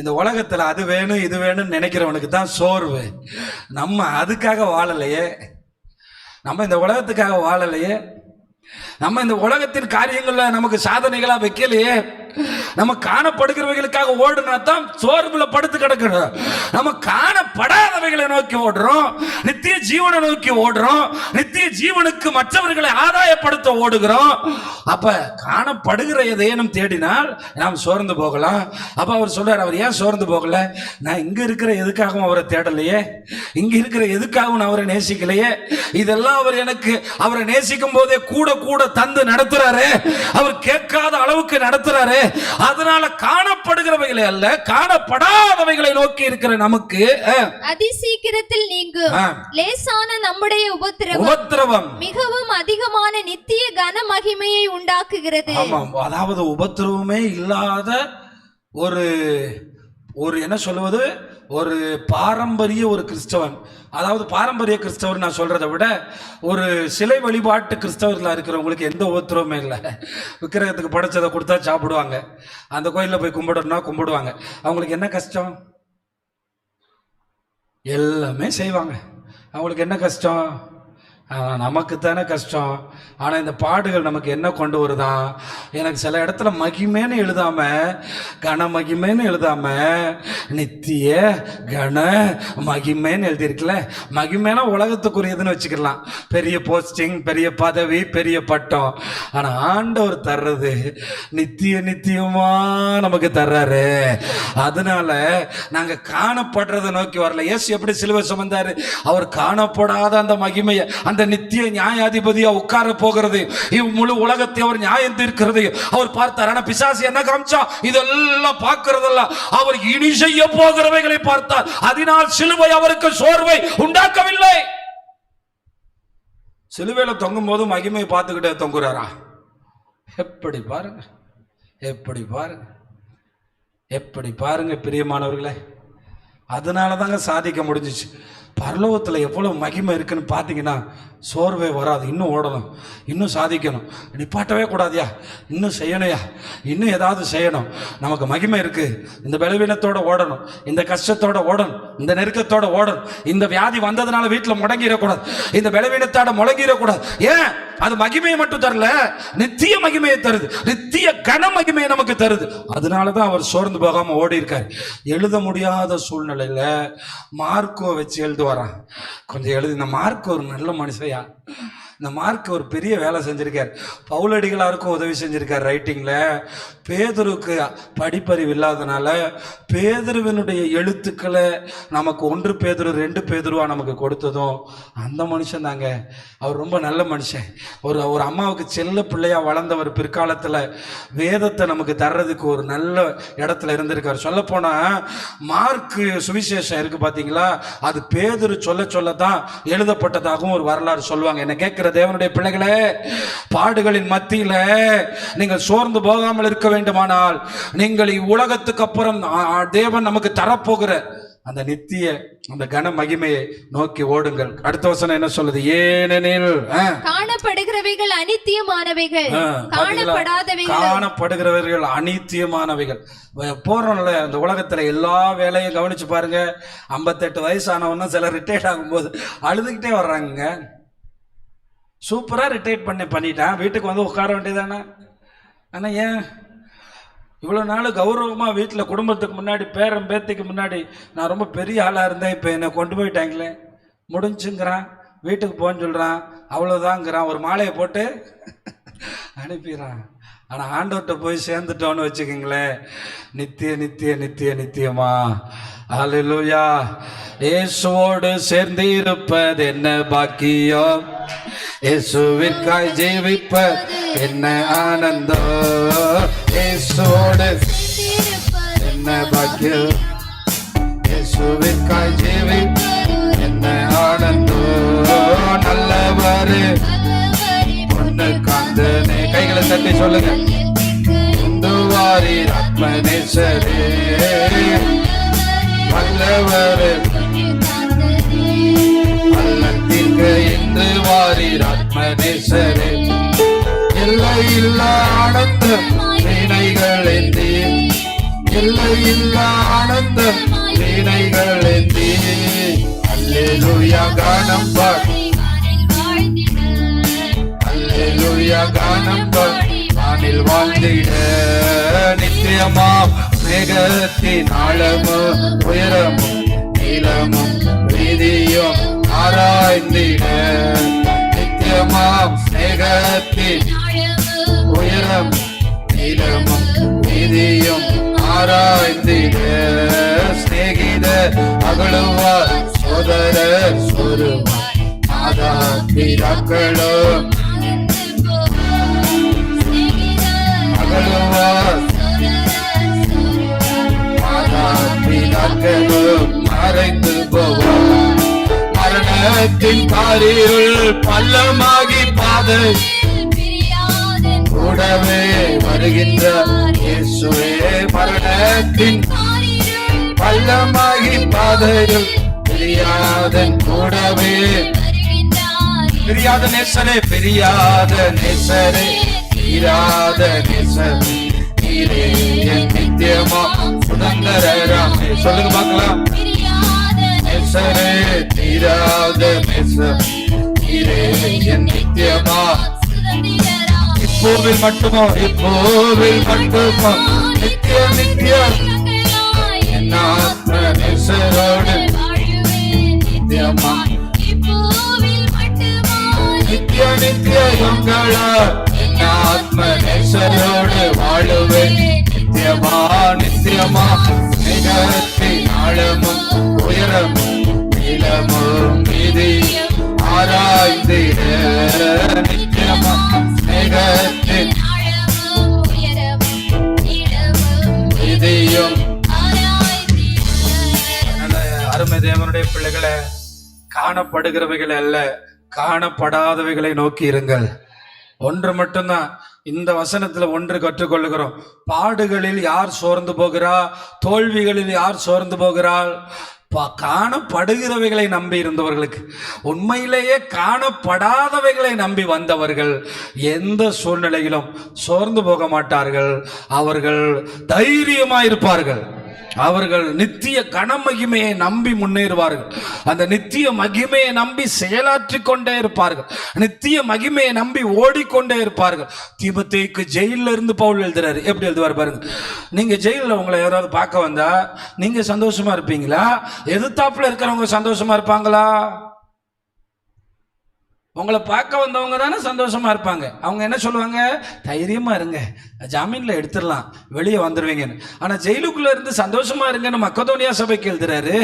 இந்த உலகத்தில் அது வேணும் இது வேணும்னு நினைக்கிறவனுக்கு தான் சோர்வு. நம்ம அதுக்காக வாழலையே. நம்ம இந்த உலகத்துக்காக வாழலையே. நம்ம இந்த உலகத்தின் காரியங்களில் நமக்கு சாதனைகளாக வைக்கலையே. நம்ம காணப்படுகிறவைகளுக்காக ஓடுனா தான் சோர்வுல படுத்து கிடக்கிறோம் நம்ம காணப்படாதவைகளை நோக்கி ஓடுறோம். நித்திய ஜீவனை நோக்கி ஓடுறோம். நித்திய ஜீவனுக்கு மற்றவர்களை ஆதாயப்படுத்த ஓடுகிறோம். அப்ப காணப்படுகிற எதையேனும் தேடினால் நாம் சோர்ந்து போகலாம். அப்ப அவர் சொல்றார் அவர் ஏன் சோர்ந்து போகல? நான் இங்க இருக்கிற எதுக்காகவும் அவரை தேடலையே? இங்க இருக்கிற எதுக்காகவும் நான் அவரை நேசிக்கலையே? இதெல்லாம் அவர் எனக்கு அவரை நேசிக்கும் போதே கூட கூட தந்து நடத்துறாரு. அவர் கேட்காத அளவுக்கு நடத்துறாரு. அதனால காணப்படுகிறவைகளை அல்ல காணப்படாதவைகளை நோக்கி இருக்கிற நமக்கு அதிசீக்கிரத்தில் நீங்கும். லேசான நம்முடைய உபத்திரவம் உபத்திரவம். மிகவும் அதிகமான நித்திய கன மகிமையை உண்டாக்குகிறது. ஆமாம். அதாவது உபத்திரவமே இல்லாத ஒரு ஒரு என்ன சொல்லுவது? ஒரு பாரம்பரிய ஒரு கிறிஸ்தவன். அதாவது பாரம்பரிய கிறிஸ்தவர் நான் சொல்கிறத விட ஒரு சிலை வழிபாட்டு கிறிஸ்தவர்களாக இருக்கிறவங்களுக்கு எந்த உபத்திரவமே இல்லை. விக்கிரகத்துக்கு படைச்சதை கொடுத்தா சாப்பிடுவாங்க. அந்த கோயிலில் போய் கும்பிடணும்னா கும்பிடுவாங்க. அவங்களுக்கு என்ன கஷ்டம்? எல்லாமே செய்வாங்க. அவங்களுக்கு என்ன கஷ்டம்? நமக்கு தானே கஷ்டம். ஆனால் இந்த பாடுகள் நமக்கு என்ன கொண்டு வருதா? எனக்கு சில இடத்துல மகிமேன்னு எழுதாம கன மகிமேன்னு எழுதாம நித்திய கன மகிமேன்னு எழுதியிருக்கல. மகிமேனா உலகத்துக்குரியதுன்னு வச்சுக்கலாம். பெரிய போஸ்டிங் பெரிய பதவி பெரிய பட்டம். ஆனால் ஆண்டவர் தர்றது நித்திய நித்தியமா நமக்கு தர்றாரு. அதனால நாங்கள் காணப்படுறதை நோக்கி வரல. எஸ் எப்படி சிலுவை சுமந்தாரு? அவர் காணப்படாத அந்த மகிமையை அந்த அந்த நித்திய நியாயாதிபதியா உட்கார போகிறது. முழு உலகத்தை அவர் நியாயம் தீர்க்கிறது. அவர் பார்த்தார் ஆனா பிசாசு என்ன காமிச்சா? இதெல்லாம் பார்க்கறதல்ல. அவர் இனி செய்ய போகிறவைகளை பார்த்தார். அதனால் சிலுவை அவருக்கு சோர்வை உண்டாக்கவில்லை. சிலுவையில தொங்கும் போது மகிமை பார்த்துக்கிட்டே தொங்குறாரா? எப்படி பாருங்க. எப்படி பாருங்க. எப்படி பாருங்க பிரியமானவர்களே. அதனால தாங்க சாதிக்க முடிஞ்சிச்சு. பரலோகத்தில் எவ்வளோ மகிமை இருக்குன்னு பார்த்தீங்கன்னா சோர்வே வராது. இன்னும் ஓடணும். இன்னும் சாதிக்கணும். நிப்பாட்டவே கூடாதியா? இன்னும் செய்யணையா இன்னும் ஏதாவது செய்யணும். நமக்கு மகிமை இருக்குது இந்த பலவீனத்தோடு ஓடணும். இந்த கஷ்டத்தோட ஓடணும். இந்த நெருக்கத்தோடு ஓடணும். இந்த வியாதி வந்ததுனால வீட்டில் முடங்கிடக்கூடாது. இந்த பலவீனத்தோட முடங்கிடக்கூடாது ஏன்? அது மகிமையை மட்டும் தரல. நித்திய மகிமையை தருது. நித்திய கன மகிமையை நமக்கு தருது. அதனால தான் அவர் சோர்ந்து போகாமல் ஓடி இருக்கார் எழுத முடியாத சூழ்நிலையில் மார்க்கோ வச்சு வரான் கொஞ்சம் எழுதி. இந்த மார்க் ஒரு நல்ல மனுஷையா? இந்த மார்க் ஒரு பெரிய வேலை செஞ்சிருக்கார். பவுலடிகளாருக்கும் உதவி செஞ்சிருக்கார் ரைட்டிங்கில் பேதருக்கு படிப்பறிவு இல்லாதனால பேதுருவினுடைய எழுத்துக்களை நமக்கு ஒன்று பேதரு ரெண்டு பேதுருவா நமக்கு கொடுத்ததும் அந்த மனுஷன் தாங்க. அவர் ரொம்ப நல்ல மனுஷன். ஒரு ஒரு அம்மாவுக்கு செல்ல பிள்ளையா வளர்ந்தவர் பிற்காலத்தில் வேதத்தை நமக்கு தர்றதுக்கு ஒரு நல்ல இடத்துல இருந்திருக்கார். சொல்ல போனா மார்க்கு சுவிசேஷம் இருக்கு பாத்தீங்களா? அது பேதரு சொல்ல சொல்ல தான் எழுதப்பட்டதாகவும் ஒரு வரலாறு சொல்லுவாங்க. என்ன கேட்கிற தேவனுடைய பிள்ளைகளே பாடுகளின் மத்தியில நீங்கள் சோர்ந்து போகாமல் இருக்க வேண்டுமானால் நீங்கள் இவ்வுலகத்துக்கு அப்புறம் தேவன் நமக்கு தரப்போகிற அந்த நித்திய அந்த கன மகிமையை நோக்கி ஓடுங்கள். அடுத்த வசனம் என்ன சொல்லுது? ஏனெனில் காணப்படுகிறவைகள் அனித்தியமானவைகள்? காணப்படாதவைகள். காணப்படுகிறவர்கள் அனித்தியமானவைகள். போறோம்ல இந்த உலகத்துல எல்லா வேலையும் கவனிச்சு பாருங்க. ஐம்பத்தெட்டு வயசானவனும் சில ரிட்டையர்ட் ஆகும்போது அழுதுகிட்டே வர்றாங்க சூப்பரா ரிட்டையர்ட் பண்ணி பண்ணிட்டான். வீட்டுக்கு வந்து உட்கார வேண்டியதானே ஆனா ஏன்? இவ்வளோ நாள் கௌரவமாக வீட்டில் குடும்பத்துக்கு முன்னாடி பேரன் பேத்திக்கு முன்னாடி நான் ரொம்ப பெரிய ஆளாக இருந்தேன். இப்போ என்னை கொண்டு போயிட்டாங்களே. முடிஞ்சுங்கிறான். வீட்டுக்கு போன்னு சொல்கிறான் அவ்வளோதாங்கிறான் ஒரு மாலையை போட்டு அனுப்பிடுறான். ஆனால் ஆண்டவர்கிட்ட போய் சேர்ந்துட்டோன்னு வச்சுக்கோங்களேன். நித்திய நித்திய நித்திய நித்தியமா. அல்லேலூயா இயேசுவோடு சேர்ந்து இருப்பது என்ன பாக்கியம்? இயேசுவிற்காய் ஜீவிப்பது என்ன ஆனந்தம்? இயேசுவோடு என்ன பாக்கியம் இயேசுவிற்காய் ஜீவிப்பது என்ன ஆனந்தம் நல்லவர் பொண்ணு காந்தனே கைகளை தட்டி சொல்லுங்க. இந்துவாரி ஆத்மநேசரே. வல்லவர் அல்லத்திற்கு இன்று வாரீர் ஆத்மநேசரே. எல்லை இல்லா ஆனந்த வீணைகள் ஏந்தி எல்லையில்லா ஆனந்த வீணைகள் ஏந்தி அல்லேலூயா கானம் பாடி அல்லேலூயா கானம் பாடி வானில் வாழ்ந்திட நித்தியமா. மேகத்தின் ஆழமும் உயரமும் நீளமும் வீதியும் ஆராய்ந்திட நித்தியமா. மேகத்தின் உயரம் நீளமும் ஆராய்ந்திட சிநேகித அகழுவார் சோதர சொருவார் மாதா பிதாக்களும் அகழுவார் மாதா பிதாக்களும் மறைந்து போவார். மரணத்தின் காரியுள் பள்ளமாகி பாதை. கூடவே வருகின்ற இயேசுவே மரணத்தின் பள்ளமாகி பாதையில் பிரியாதன் கூடவே. பிரியாத நேசரே பிரியாத நேசரே தீராத நேசரே நீரே என் நித்தியமா சுதந்திரராமே சொல்லுங்க பார்க்கலாம். நேசரே தீராத நேசரே நீரே என் நித்தியமா இப்போவில் மட்டுமோ இப்போவில் மட்டுமோ நித்திய நித்திய என் ஆத்ம நேசரோடு நித்தியமா நித்திய நித்திய எங்களா என் ஆத்ம நேசரோடு வாழுவேன். நித்தியமா நித்தியமா? நிகழ்த்தி ஆழமும் உயரமும் நீளமும் மீதி ஆராய்ந்திட நித்தியமா. மேகத்தின் மீதியும் அருமை தேவனுடைய பிள்ளைகளை காணப்படுகிறவைகள் அல்ல காணப்படாதவைகளை நோக்கி இருங்கள். ஒன்று மட்டும்தான் இந்த வசனத்துல ஒன்று கற்றுக்கொள்ளுகிறோம். பாடுகளில் யார் சோர்ந்து போகிறா? தோல்விகளில் யார் சோர்ந்து போகிறாள்? காணப்படுகிறவைகளை நம்பி இருந்தவர்களுக்கு உண்மையிலேயே காணப்படாதவைகளை நம்பி வந்தவர்கள் எந்த சூழ்நிலையிலும் சோர்ந்து போக மாட்டார்கள். அவர்கள் தைரியமாக இருப்பார்கள் அவர்கள் நித்திய கனமகிமையை நம்பி முன்னேறுவார்கள். அந்த நித்திய மகிமையை நம்பி செயலாற்றிக் கொண்டே இருப்பார்கள். நித்திய மகிமையை நம்பி ஓடிக்கொண்டே இருப்பார்கள். தீபத்தைக்கு ஜெயிலில் இருந்து பவுல் எழுதுறாரு. எப்படி எழுதுவார் பாருங்க. நீங்க ஜெயிலில் உங்களை யாராவது பார்க்க வந்தா நீங்க சந்தோஷமா இருப்பீங்களா? எதிர்த்தாப்புல இருக்கிறவங்க சந்தோஷமா இருப்பாங்களா? உங்களை பார்க்க வந்தவங்க தானே சந்தோஷமா இருப்பாங்க. அவங்க என்ன சொல்லுவாங்க? தைரியமா இருங்க. ஜாமீன்ல எடுத்துடலாம். வெளியே வந்துடுவீங்கன்னு ஆனா ஜெயிலுக்குள்ள இருந்து சந்தோஷமா இருங்கன்னு மக்கதோனியா சபைக்கு எழுதுறாரு.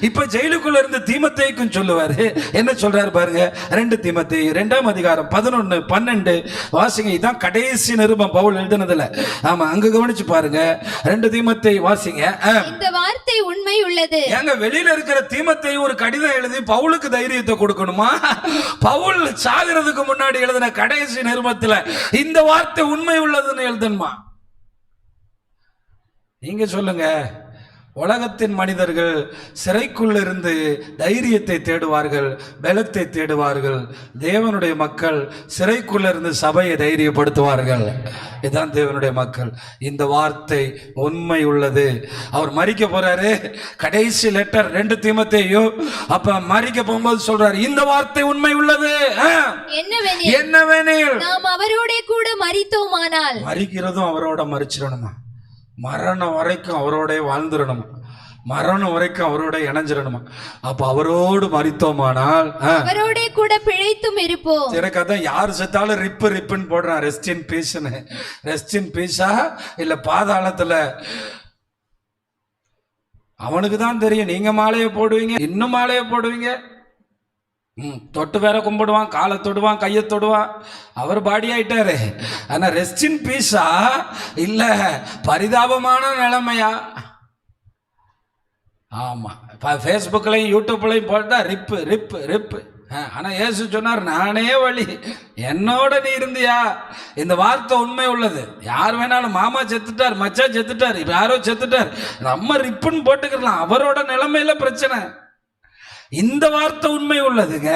இப்ப ஜெயிலுக்குள்ள இருந்து தீமத்தைக்கும் சொல்லுவாரு. என்ன சொல்றாரு பாருங்க. ரெண்டு தீமத்தை ரெண்டாம் அதிகாரம் பதினொன்னு பன்னெண்டு. வாசிங்க இதான் கடைசி நிருபம் பவுல் எழுதுனதுல. ஆமா அங்க கவனிச்சு பாருங்க. ரெண்டு தீமத்தை வாசிங்க. இந்த வார்த்தை உண்மை உள்ளது. ஏங்க வெளியில இருக்கிற தீமத்தை ஒரு கடிதம் எழுதி பவுலுக்கு தைரியத்தை கொடுக்கணுமா? பவுல் சாகிறதுக்கு முன்னாடி எழுதின கடைசி நிருபத்துல இந்த வார்த்தை உண்மை உள்ளதுன்னு எழுதணுமா நீங்க சொல்லுங்க. உலகத்தின் மனிதர்கள் சிறைக்குள்ள இருந்து தைரியத்தை தேடுவார்கள் பலத்தை தேடுவார்கள். தேவனுடைய மக்கள் சிறைக்குள்ள இருந்து சபையை தைரியப்படுத்துவார்கள். இதுதான் தேவனுடைய மக்கள். இந்த வார்த்தை உண்மை உள்ளது. அவர் மறிக்க போறாரு. கடைசி லெட்டர் ரெண்டு தீமத்தையும் அப்ப மறிக்க போகும்போது சொல்றாரு இந்த வார்த்தை உண்மை உள்ளது. என்னவெனில் நாம் அவரோட கூட மரித்தோமானால்? மறிக்கிறதும் அவரோட மறிச்சிடணுமா மரணம் வரைக்கும் அவரோட வாழ்ந்துடணுமா? மரணம் வரைக்கும் அவரோட இணைஞ்சிடணுமா அப்ப அவரோடு மறித்தோமானால் அவரோட கூட பிழைத்தும் இருப்போம். எனக்கு அதான் யார் செத்தாலும் ரிப்பு ரிப்புன்னு போடுறான். ரெஸ்ட் இன் பீஸ்னு ரெஸ்ட் இன் பீஸா இல்ல பாதாளத்துல? அவனுக்கு தான் தெரியும். நீங்க மாலையை போடுவீங்க இன்னும் மாலையை போடுவீங்க. ம் தொட்டு வேற கும்பிடுவான் காலை தொடுவான் கையை தொடுவான். அவர் பாடி ஆயிட்டாரு. ஆனா ரெஸ்ட் இன் பீஸா இல்ல பரிதாபமான நிலைமையா? ஆமாம் இப்போ ஃபேஸ்புக்லையும் யூடியூப்லையும் போட்டால் ரிப்பு ரிப்பு ரிப்பு ஆனால் ஏசு சொன்னார் நானே வழி. என்னோட நீ இருந்தியா? இந்த வார்த்தை உண்மை உள்ளது. யார் வேணாலும் மாமா செத்துட்டார் மச்சா செத்துட்டார் யாரோ செத்துட்டார். நம்ம ரிப்புன்னு போட்டுக்கலாம் அவரோட நிலைமையில பிரச்சனை. இந்த வார்த்தை உண்மை உள்ளதுங்க.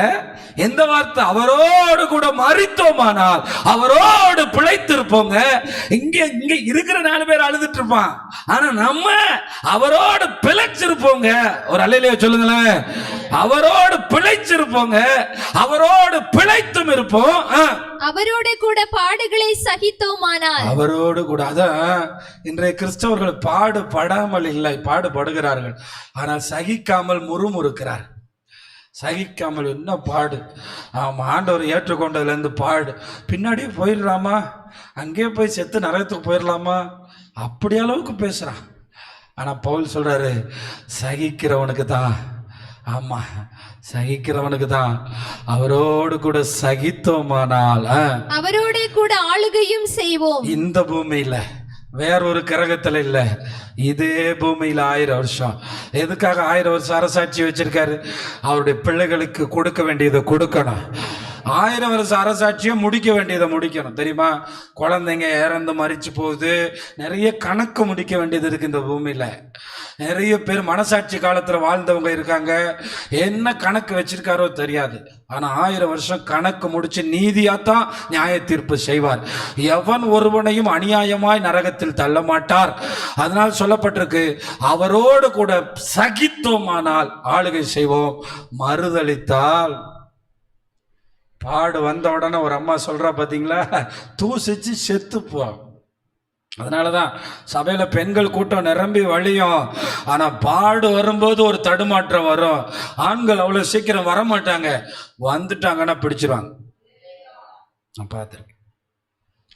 எந்த வார்த்தை அவரோடு கூட மறித்தோமானால் அவரோடு பிழைத்திருப்போங்க. இங்க இங்க இருக்கிற நாலு பேர் அழுதுட்டு இருப்பான் ஆனா நம்ம அவரோடு பிழைச்சிருப்போங்க. ஒரு அலையிலேயே சொல்லுங்களேன். அவரோடு பிழைச்சிருப்போங்க. அவரோடு பிழைத்தும் இருப்போம். அவரோட கூட பாடுகளை சகித்தோமானால். அவரோடு கூட அதான் இன்றைய கிறிஸ்தவர்கள் பாடுபடாமல் இல்லை பாடுபடுகிறார்கள். ஆனால் சகிக்காமல் முறுமுறுக்கிறார் சகிக்காமல் என்ன பாடு? ஆமாம் ஆண்டவர் ஏற்றுக்கொண்டதுலேருந்து பாடு. பின்னாடியே போயிடலாமா? அங்கேயே போய் செத்து நரகத்துக்கு போயிடலாமா? அப்படி அளவுக்கு பேசுகிறான் ஆனால் பவுல் சொல்கிறாரு சகிக்கிறவனுக்கு தான். ஆமாம் சகிக்கிறவனுக்கு தான். அவரோடு கூட சகித்தோமானால் அவரோட கூட ஆளுகையும் செய்வோம். இந்த பூமியில வேறொரு கிரகத்துல இல்ல. இதே பூமியில ஆயிரம் வருஷம். எதுக்காக ஆயிரம் வருஷம் அரசாட்சி வச்சிருக்காரு? அவருடைய பிள்ளைகளுக்கு கொடுக்க வேண்டியதை கொடுக்கணும். ஆயிரம் வருஷம் அரசாட்சியும் முடிக்க வேண்டியதை முடிக்கணும். தெரியுமா? குழந்தைங்க இறந்து மறிச்சு போகுது. நிறைய கணக்கு முடிக்க வேண்டியது இருக்கு இந்த பூமியில. நிறைய பேர் மனசாட்சி காலத்துல வாழ்ந்தவங்க இருக்காங்க. என்ன கணக்கு வச்சிருக்காரோ தெரியாது. ஆனா ஆயிரம் வருஷம் கணக்கு முடிச்சு நீதியாத்தான் நியாய தீர்ப்பு செய்வார். எவன் ஒருவனையும் அநியாயமாய் நரகத்தில் தள்ள மாட்டார். அதனால் சொல்லப்பட்டிருக்கு அவரோடு கூட சகித்தோமானால் ஆளுகை செய்வோம். மறுதளித்தால் பாடு வந்த உடனே ஒரு அம்மா சொல்கிறா பார்த்தீங்களா தூசிச்சு செத்துப்போ. அதனாலதான் சபையில் பெண்கள் கூட்டம் நிரம்பி வழியும். ஆனால் பாடு வரும்போது ஒரு தடுமாற்றம் வரும். ஆண்கள் அவ்வளோ சீக்கிரம் வர மாட்டாங்க வந்துட்டாங்கன்னா பிடிச்சிருவாங்க. நான் பார்த்துருக்கேன்.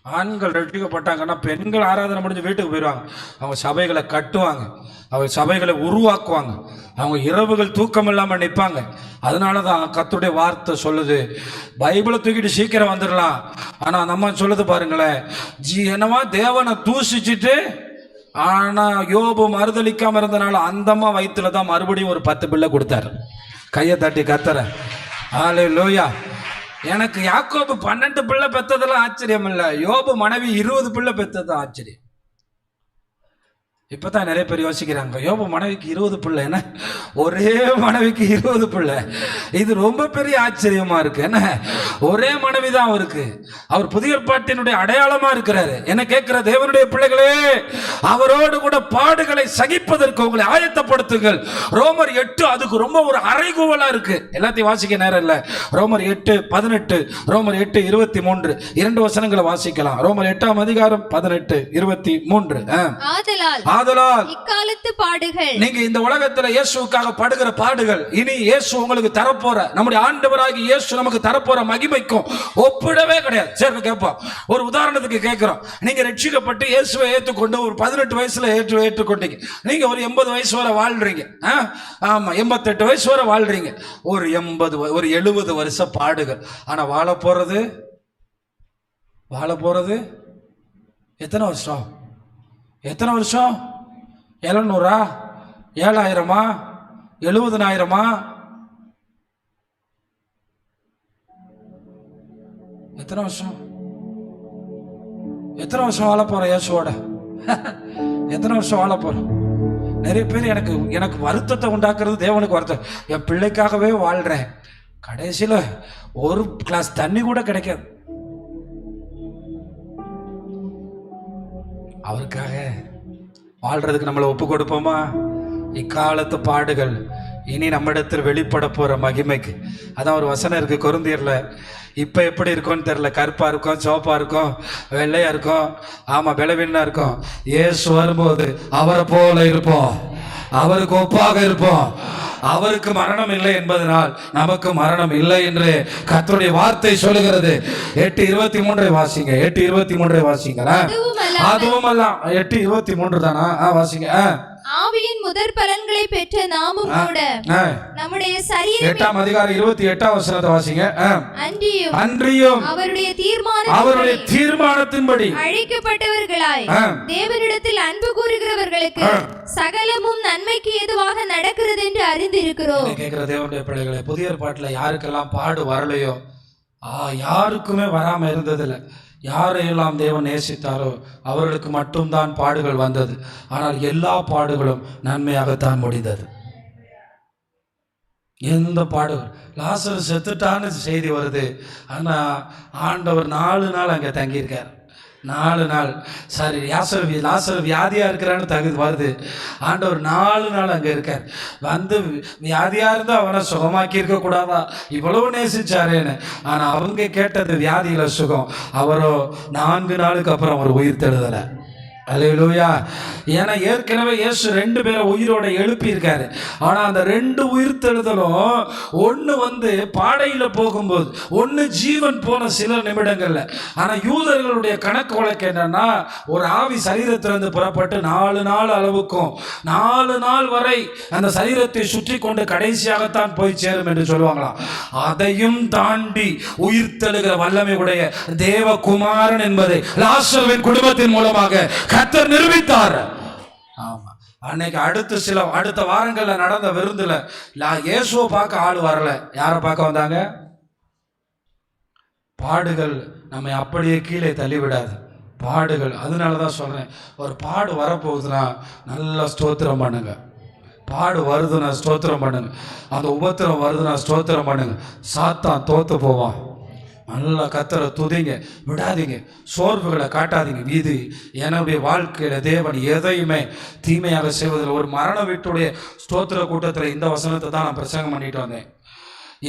ஆண்கள் ரட்சிக்கப்பட்டாங்கன்னா பெண்கள் ஆராதனை முடிஞ்சு வீட்டுக்கு போயிடுவாங்க. அவங்க சபைகளை கட்டுவாங்க. அவங்க சபைகளை உருவாக்குவாங்க. அவங்க இரவுகள் தூக்கம் இல்லாமல் நிற்பாங்க அதனால தான் கத்துடைய வார்த்தை சொல்லுது. பைபிளை தூக்கிட்டு சீக்கிரம் வந்துடலாம். ஆனால் அந்த அம்மா சொல்லுது பாருங்களேன். ஜி என்னவா தேவனை தூசிச்சுட்டு ஆனால் யோபு மறுதளிக்காமல் இருந்தனால அந்தம்மா வயிற்றுல தான் மறுபடியும் ஒரு பத்து பிள்ளை கொடுத்தாரு. கையை தட்டி கத்துற. ஆலே லோயா எனக்கு யாக்கோபு பன்னெண்டு பிள்ளை பெற்றதெல்லாம் ஆச்சரியம் இல்லை யோபு மனைவி இருபது பிள்ளை தான் ஆச்சரியம். இப்போ தான் நிறைய பேர் யோசிக்கிறாங்க யோபு மனைவிக்கு இருபது பிள்ளை என்ன? ஒரே மனைவிக்கு இருபது பிள்ளை. இது ரொம்ப பெரிய ஆச்சரியமாக இருக்கு என்ன? ஒரே மனைவி தான் அவருக்கு. அவர் புதிய பாட்டினுடைய அடையாளமாக இருக்கிறாரு. என்ன கேட்குற தேவனுடைய பிள்ளைகளே அவரோடு கூட பாடுகளை சகிப்பதற்கு உங்களை ஆயத்தப்படுத்துங்கள். ரோமர் எட்டு அதுக்கு ரொம்ப ஒரு அறைகூவலா இருக்கு. எல்லாத்தையும் வாசிக்க நேரம் இல்லை. ரோமர் எட்டு பதினெட்டு ரோமர் எட்டு இருபத்தி மூன்று. இரண்டு வசனங்களை வாசிக்கலாம். ரோமர் எட்டாம் அதிகாரம் பதினெட்டு இருபத்தி மூன்று. ஆதலால் ஆதலால் இக்காலத்து பாடுகள். நீங்க இந்த உலகத்துல இயேசுவுக்காக படுகிற பாடுகள் இனி இயேசு உங்களுக்கு தரப்போற நம்முடைய ஆண்டவராகி இயேசு நமக்கு தரப்போற மகிமைக்கும் ஒப்பிடவே கிடையாது. சரி கேட்போம். ஒரு உதாரணத்துக்கு கேட்கிறோம். நீங்க ரட்சிக்கப்பட்டு இயேசுவை ஏற்றுக்கொண்டு ஒரு பதினெட்டு வயசுல ஏற்று ஏற்றுக்கொண்டீங்க. நீங்க ஒரு எண்பது வயசு வரை வாழ்றீங்க? ஆமா எண்பத்தெட்டு வயசு வரை வாழ்றீங்க. ஒரு எண்பது ஒரு எழுபது வருஷ பாடுகள். ஆனா வாழ போறது? வாழ போறது? எத்தனை வருஷம்? எத்தனை வருஷம்? எழுநூறா? ஏழாயிரமா? எழுபதனாயிரமா? எத்தனை வருஷம்? எத்தனை வருஷம் வாழ போறோம் இயேசுவோட? எத்தனை வருஷம் வாழ போறோம்? நிறைய பேர் எனக்கு எனக்கு வருத்தத்தை உண்டாக்குறது தேவனுக்கு வருத்தம். என் பிள்ளைக்காகவே வாழ்றேன். கடைசியில் ஒரு கிளாஸ் தண்ணி கூட கிடைக்காது. அவருக்காக வாழ்றதுக்கு நம்மளை ஒப்பு கொடுப்போமா? இக்காலத்து பாடுகள் இனி நம்மிடத்தில் வெளிப்பட போகிற மகிமைக்கு. அதான் ஒரு வசனம் இருக்கு கொருந்தியர்ல. இப்போ எப்படி இருக்கும்னு தெரியல. கருப்பாக இருக்கும் சோப்பாக இருக்கும் வெள்ளையாக இருக்கும் ஆமாம் பலவீனா இருக்கும். ஏசு வரும்போது அவரை போல இருப்போம். அவருக்கு ஒப்பாக இருப்போம். அவருக்கு மரணம் இல்லை என்பதனால் நமக்கு மரணம் இல்லை என்று கர்த்தருடைய வார்த்தை சொல்லுகிறது. எட்டு இருபத்தி மூன்றை வாசிங்க. எட்டு இருபத்தி மூன்றை வாசிங்க. அதுவும் எல்லாம் எட்டு இருபத்தி மூன்று தானா? வாசிங்க. ஆவியின் முதற் பலன்களை பெற்ற நாமும் கூட. நம்முடைய சரீரம் எட்டாம் அதிகாரம் இருபத்தி எட்டாம் வசனத்தை வாசிங்க. அன்றியும் அன்றியும் அவருடைய தீர்மானம் அவருடைய தீர்மானத்தின்படி அழைக்கப்பட்டவர்களாய். தேவனிடத்தில் அன்பு கூறுகிறவர்களுக்கு சகலமும் நன்மைக்கு ஏதுவாக நடக்கிறது என்று அறிந்திருக்கிறோம் கேட்கிற தேவனுடைய பிள்ளைகளை புதிய ஏற்பாட்டுல யாருக்கெல்லாம் பாடு வரலையோ யாருக்குமே வராம இருந்ததில்லை யாரையெல்லாம் தேவன் நேசித்தாரோ அவர்களுக்கு மட்டும்தான் பாடுகள் வந்தது. ஆனால் எல்லா பாடுகளும் நன்மையாகத்தான் முடிந்தது. எந்த பாடுகள்? லாசர் செத்துட்டான்னு செய்தி வருது. ஆனால் ஆண்டவர் நாலு நாள் அங்கே தங்கியிருக்கார். நாலு நாள். சரி யாசர் லாசர் வியாதியாக இருக்கிறான்னு தகுதி வருது. ஆண்டவர் நாலு நாள் அங்கே இருக்கார். வந்து வியாதியாக இருந்தால் அவனை சுகமாக்கி இருக்க கூடாதா? இவ்வளவு நேசிச்சாரேன்னு. ஆனால் அவங்க கேட்டது வியாதியில் சுகம். அவரோ நான்கு நாளுக்கு அப்புறம் அவர் உயிர் தெழுதலை. அல்லேலூயா ஏன்னா ஏற்கனவே இயேசு ரெண்டு பேரை உயிரோட எழுப்பியிருக்காரு. ஆனால் அந்த ரெண்டு உயிர் தெழுதலும் ஒன்று வந்து பாடையில் போகும்போது ஒன்று ஜீவன் போன சில நிமிடங்களில். ஆனால் யூதர்களுடைய கணக்கு வழக்கு என்னன்னா ஒரு ஆவி சரீரத்திலிருந்து புறப்பட்டு நாலு நாள் அளவுக்கும் நாலு நாள் வரை அந்த சரீரத்தை சுற்றி கொண்டு கடைசியாகத்தான் போய் சேரும் என்று சொல்லுவாங்களாம். அதையும் தாண்டி உயிர்த்தெழுகிற வல்லமை உடைய தேவகுமாரன் என்பதை லாசர்வின் குடும்பத்தின் மூலமாக கத்தர் நிரூபித்தார். ஆமா. அன்னைக்கு அடுத்த சில அடுத்த வாரங்களில் நடந்த விருந்தில் நான் இயேசுவை பார்க்க ஆள் வரல. யாரை பார்க்க வந்தாங்க? பாடுகள் நம்மை அப்படியே கீழே தள்ளிவிடாது. பாடுகள் அதனால தான் சொல்கிறேன் ஒரு பாடு வரப்போகுதுன்னா நல்லா ஸ்தோத்திரம் பண்ணுங்க. பாடு வருதுன்னா ஸ்தோத்திரம் பண்ணுங்க. அந்த உபத்திரம் வருதுன்னா ஸ்தோத்திரம் பண்ணுங்க. சாத்தான் தோற்று போவான். நல்லா கத்தரை துதிங்க விடாதீங்க சோர்வுகளை காட்டாதீங்க. இது என்னுடைய வாழ்க்கையில் தேவன் எதையுமே தீமையாக செய்வதில் ஒரு மரண வீட்டுடைய ஸ்தோத்திர கூட்டத்தில் இந்த வசனத்தை தான் நான் பிரசங்கம் பண்ணிட்டு வந்தேன்.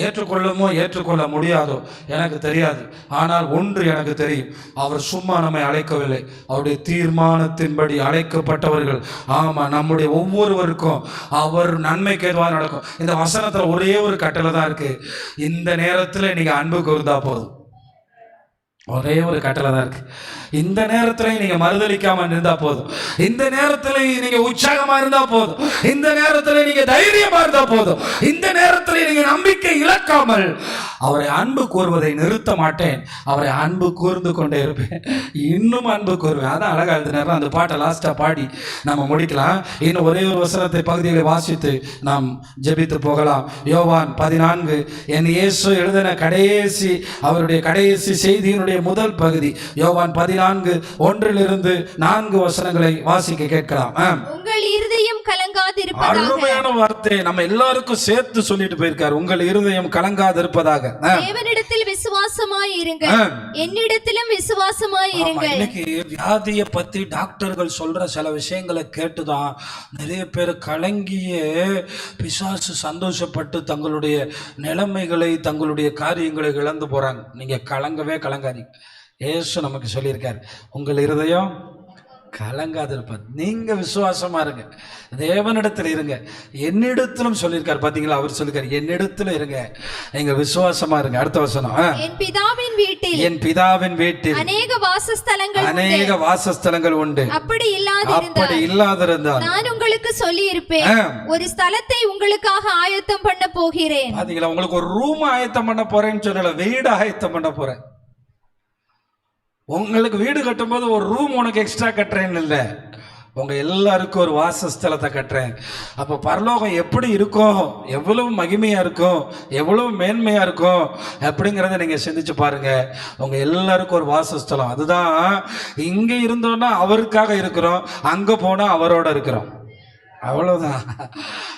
ஏற்றுக்கொள்ளுமோ ஏற்றுக்கொள்ள முடியாதோ எனக்கு தெரியாது. ஆனால் ஒன்று எனக்கு தெரியும். அவர் சும்மா நம்மை அழைக்கவில்லை. அவருடைய தீர்மானத்தின்படி அழைக்கப்பட்டவர்கள். ஆமாம் நம்முடைய ஒவ்வொருவருக்கும் அவர் நன்மைக்கு ஏதுவாக நடக்கும். இந்த வசனத்தில் ஒரே ஒரு கட்டளை தான் இருக்குது இந்த நேரத்தில் நீங்கள் அன்பு கூர்ந்தா போதும். ஒரே ஒரு கட்டளை தான் இருக்கு. இந்த நேரத்தில் நீங்க மறுதளிக்காம இருந்தா போதும். இந்த நேரத்தில் நீங்க உற்சாகமா இருந்தா போதும். இந்த நேரத்தில் நீங்க தைரியமா இருந்தா போதும். இந்த நேரத்தில் நீங்க நம்பிக்கை இழக்காமல் அவரை அன்பு கூறுவதை நிறுத்த மாட்டேன். அவரை அன்பு கூர்ந்து கொண்டே இருப்பேன். இன்னும் அன்பு கூறுவேன். அதான் அழகா எழுதினார். அந்த பாட்டை லாஸ்டா பாடி நம்ம முடிக்கலாம். இன்னும் ஒரே ஒரு வசனத்தை பகுதிகளை வாசித்து நாம் ஜெபித்து போகலாம். யோவான் பதினான்கு என் இயேசு எழுதின கடைசி அவருடைய கடைசி செய்தியினுடைய முதல் பகுதி. யோவான் பதினான்கு ஒன்றிலிருந்து நான்கு வசனங்களை வாசிக்க கேட்கலாம். உங்கள் இருதயம் அருமையான வார்த்தை. நம்ம எல்லாருக்கும் சேர்த்து சொல்லிட்டு போயிருக்காரு. உங்கள் இருதயம் கலங்காது இருப்பதாக. தேவனிடத்தில் விசுவாசமாய் இருங்கள். ஆம். என்னிடத்திலும் விசுவாசமாய் ஆமா, இருங்கள். இன்னைக்கு வியாதியை பத்தி டாக்டர்கள் சொல்ற சில விஷயங்களை கேட்டுதான் நிறைய பேர் கலங்கியே பிசாசு சந்தோஷப்பட்டு தங்களுடைய நிலைமைகளை தங்களுடைய காரியங்களை இழந்து போறாங்க. நீங்க கலங்கவே கலங்காதீங்க. ஏசு நமக்கு சொல்லியிருக்காரு உங்கள் இருதயம் கலங்காது இருப்பது நீங்க விசுவாசமா இருங்க. தேவனிடத்தில் இருங்க. என்னிடத்திலும் சொல்லியிருக்காரு பாத்தீங்களா? அவர் சொல்லியிருக்காரு என்னிடத்துல இருங்க. நீங்க விசுவாசமா இருங்க. அடுத்த வசனம். என் பிதாவின் வீட்டில் என் பிதாவின் வீட்டில் அநேக வாசஸ்தலங்கள். அநேக வாசஸ்தலங்கள் உண்டு. அப்படி இல்லாதிருந்தால் அப்படி இல்லாதிருந்தால் நான் உங்களுக்கு சொல்லி இருப்பேன். ஒரு ஸ்தலத்தை உங்களுக்காக ஆயத்தம் பண்ண போகிறேன். பாத்தீங்களா? உங்களுக்கு ஒரு ரூம் ஆயத்தம் பண்ண போறேன்னு சொல்லல வீடு ஆயத்தம் பண்ண போறேன். உங்களுக்கு வீடு கட்டும்போது ஒரு ரூம் உனக்கு எக்ஸ்ட்ரா கட்டுறேன்னு இல்லை. உங்கள் எல்லாருக்கும் ஒரு வாசஸ்தலத்தை கட்டுறேன். அப்போ பரலோகம் எப்படி இருக்கும்? எவ்வளவு மகிமையாக இருக்கும்? எவ்வளவு மேன்மையாக இருக்கும்? அப்படிங்கிறத நீங்கள் சிந்திச்சு பாருங்கள் உங்கள் எல்லாருக்கும் ஒரு வாசஸ்தலம். அதுதான் இங்கே இருந்தோன்னா அவருக்காக இருக்கிறோம். அங்கே போனால் அவரோட இருக்கிறோம். அவ்வளோதான்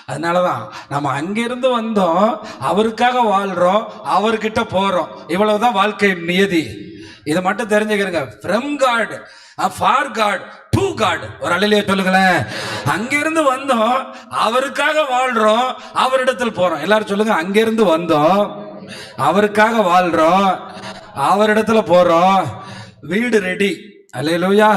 அதனால தான் நம்ம அங்கேருந்து வந்தோம். அவருக்காக வாழ்கிறோம் அவர்கிட்ட போகிறோம் இவ்வளவுதான் வாழ்க்கை நியதி. இதை மட்டும் தெரிஞ்சுக்கிறங்க. From God for God to God ஒரு அலையிலே சொல்லுங்களேன். அங்கிருந்து வந்தோம் அவருக்காக வாழ்றோம் அவரிடத்தில் போறோம். எல்லாரும் சொல்லுங்க அங்கிருந்து வந்தோம் அவருக்காக வாழ்றோம் அவரிடத்துல போறோம். வீடு ரெடி அல்லேலூயா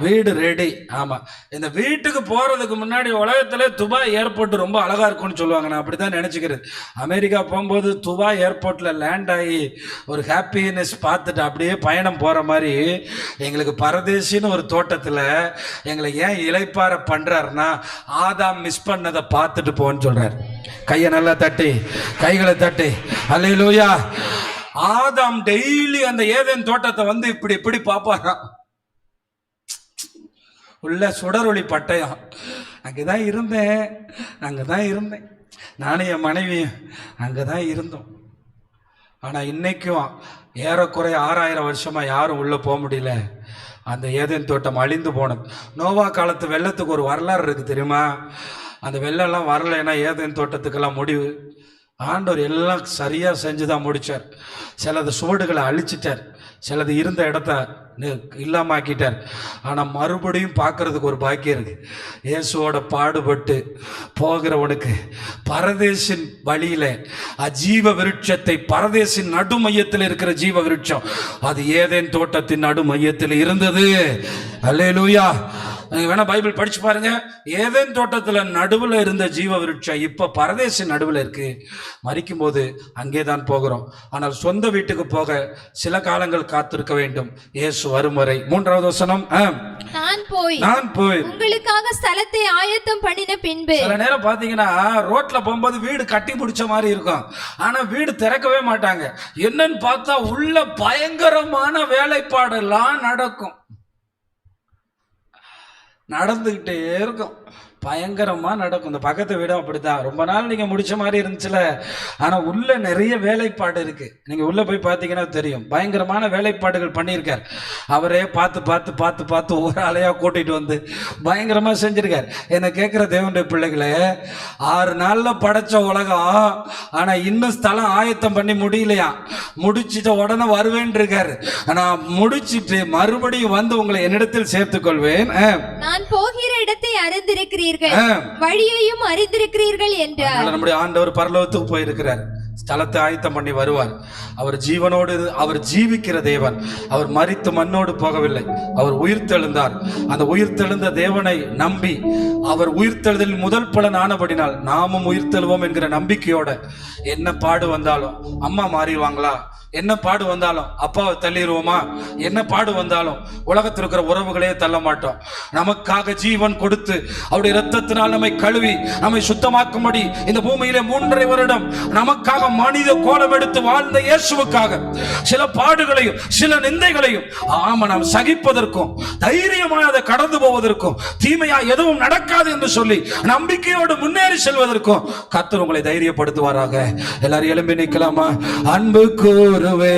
வீடு ரெடி ஆமாம் இந்த வீட்டுக்கு போகிறதுக்கு முன்னாடி உலகத்தில் துபாய் ஏர்போர்ட் ரொம்ப அழகாக இருக்கும்னு சொல்லுவாங்க. நான் அப்படிதான் நினைச்சுக்கிறது அமெரிக்கா போகும்போது துபாய் ஏர்போர்ட்டில் லேண்ட் ஆகி ஒரு ஹாப்பினஸ் பார்த்துட்டு அப்படியே பயணம் போகிற மாதிரி எங்களுக்கு பரதேசின்னு ஒரு தோட்டத்தில் எங்களை ஏன் இலைப்பார பண்ணுறாருன்னா ஆதாம் மிஸ் பண்ணதை பார்த்துட்டு போன்னு சொல்கிறார் கையை நல்லா தட்டி கைகளை தட்டி. அல்லையிலூயா ஆதாம் டெய்லி அந்த ஏதேன் தோட்டத்தை வந்து இப்படி இப்படி பார்ப்பாராம். உள்ள சுடரொளி பட்டயம். அங்கே தான் இருந்தேன். அங்கே தான் இருந்தேன். நானும் என் மனைவியும் அங்கே தான் இருந்தோம். ஆனால் இன்றைக்கும் ஏறக்குறைய ஆறாயிரம் வருஷமாக யாரும் உள்ளே போக முடியல. அந்த ஏதேன் தோட்டம் அழிந்து போனது. நோவா காலத்து வெள்ளத்துக்கு ஒரு வரலாறு இருக்குது தெரியுமா? அந்த வெள்ளம்லாம் வரலைன்னா ஏதேன் தோட்டத்துக்கெல்லாம் முடிவு. ஆண்டவர் எல்லாம் சரியாக செஞ்சு தான் முடித்தார் சிலது சுவடுகளை அழிச்சிட்டார். சிலது இருந்த இடத்த இல்லாம ஆக்கிட்டார் ஆனால் மறுபடியும் பார்க்கறதுக்கு ஒரு பாக்கியம் இருக்கு. இயேசுவோட பாடுபட்டு போகிறவனுக்கு பரதேசின் வழியில அஜீவ விருட்சத்தை பரதேசின் நடு மையத்தில் இருக்கிற ஜீவ விருட்சம் அது ஏதேன் தோட்டத்தின் நடு மையத்தில் இருந்தது. அல்லேலூயா. நீங்க வேணா பைபிள் படிச்சு பாருங்க. ஏதேன் தோட்டத்துல நடுவுல இருந்த ஜீவ விருட்சம் இப்ப பரதேசி நடுவுல இருக்கு. மறிக்கும் போது அங்கே தான் போகிறோம். ஆனால் சொந்த வீட்டுக்கு போக சில காலங்கள் காத்திருக்க வேண்டும். இயேசு வரும் வரை. மூன்றாவது வசனம் நான் போய் நான் போய் உங்களுக்காக ஸ்தலத்தை ஆயத்தம் பண்ணின பின்பு சில நேரம் பாத்தீங்கன்னா ரோட்ல போகும்போது வீடு கட்டி பிடிச்ச மாதிரி இருக்கும். ஆனா வீடு திறக்கவே மாட்டாங்க. என்னன்னு பார்த்தா உள்ள பயங்கரமான வேலைப்பாடெல்லாம் நடக்கும். நடந்துகிட்டே இருக்கும். பயங்கரமாக நடக்கும். இந்த பக்கத்து வீடும் அப்படித்தான். ரொம்ப நாள் நீங்கள் முடிச்ச மாதிரி இருந்துச்சுல. ஆனால் உள்ள நிறைய வேலைப்பாடு இருக்கு. நீங்கள் உள்ளே போய் பார்த்தீங்கன்னா தெரியும். பயங்கரமான வேலைப்பாடுகள் பண்ணியிருக்கார். அவரே பார்த்து பார்த்து பார்த்து பார்த்து ஒரு ஆளையாக கூட்டிட்டு வந்து பயங்கரமாக செஞ்சிருக்கார். என்னை கேட்குற தேவனுடைய பிள்ளைகளே ஆறு நாளில் படைச்ச உலகம் ஆனால் இன்னும் ஸ்தலம் ஆயத்தம் பண்ணி முடியலையா? முடிச்சிட்ட உடனே வருவேன் இருக்கார். ஆனால் முடிச்சிட்டு மறுபடியும் வந்து உங்களை என்னிடத்தில் சேர்த்துக்கொள்வேன். ஆ. நான் போகிற இடத்தை அறிந்திருக்கிறேன் ஆ. வழியையும் அறிந்திருக்கிறீர்கள் என்றார் நம்முடைய ஆண்டவர் பரலோகத்துக்கு போயிருக்கிறார். ஸ்தலத்தை ஆயத்தம் பண்ணி வருவார். அவர் ஜீவனோடு அவர் ஜீவிக்கிற தேவன். அவர் மறித்து மண்ணோடு போகவில்லை. அவர் உயிர்த்தெழுந்தார் அந்த உயிர்த்தெழுந்த தேவனை நம்பி அவர் உயிர்த்தெழுதலில் முதல் பலன் ஆனபடினால் நாமும் உயிர்த்தெழுவோம் என்கிற நம்பிக்கையோட என்ன பாடு வந்தாலும் அம்மா மாறிடுவாங்களா? என்ன பாடு வந்தாலும் அப்பாவை தள்ளிடுவோமா? என்ன பாடு வந்தாலும் உலகத்தில் இருக்கிற உறவுகளே தள்ள மாட்டோம். நமக்காக ஜீவன் கொடுத்து அவருடைய இரத்தத்தினால் நம்மை கழுவி நம்மை சுத்தமாக்கும்படி இந்த பூமியிலே மூன்றரை வருடம் நமக்காக மனித கோலம் எடுத்து வாழ்ந்த இயேசுவுக்காக சில பாடுகளையும் சில நிந்தைகளையும் ஆமா நாம் சகிப்பதற்கும் தைரியமாக அதை கடந்து போவதற்கும் தீமையா எதுவும் நடக்காது என்று சொல்லி நம்பிக்கையோடு முன்னேறி செல்வதற்கும் கத்தர் உங்களை தைரியப்படுத்துவாராக. எல்லாரும் எழும்பி நிற்கலாமா அன்பு கூறுவே